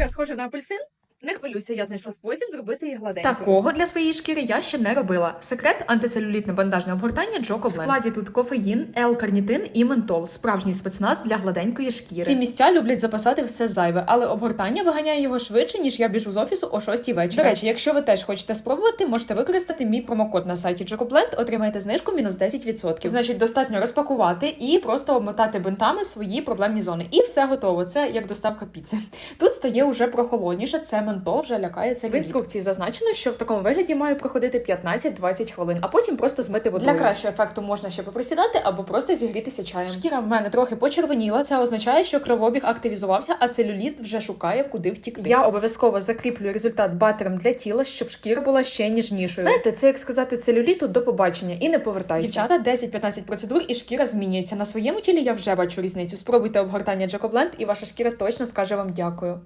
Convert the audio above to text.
Шкіра схожа на апельсин? Не хвилюйся, я знайшла спосіб зробити її гладенькою. Такого для своєї шкіри я ще не робила. Секрет антицелюлітне бандажне обгортання Джоко В складі тут кофеїн, L-карнітин і ментол. Справжній спецназ для гладенької шкіри. Ці місця люблять запасати все зайве, але обгортання виганяє його швидше, ніж я біжу з офісу о 6 вечора. До речі, якщо ви теж хочете спробувати, можете використати мій промокод на сайті JocoBlend, отримаєте знижку мінус 10%. Значить, достатньо розпакувати і просто обмотати бинтами свої проблемні зони. І все готово. Це як доставка піци. Тут стає уже прохолодніше, це ментол вже лякається. В інструкції зазначено, що в такому вигляді має проходити 15-20 хвилин, а потім просто змити водою. Для кращого ефекту можна ще поприсідати або просто зігрітися чаєм. Шкіра в мене трохи почервоніла. Це означає, що кровообіг активізувався, а целюліт вже шукає, куди втікти. Я обов'язково закріплю результат батером для тіла, щоб шкіра була ще ніжнішою. Знаєте, це як сказати целюліту до побачення і не повертайся. Дівчата 10-15 процедур і шкіра змінюється. На своєму тілі я вже бачу різницю. Спробуйте обгортання Джокобленд, і ваша шкіра точно скаже вам дякую.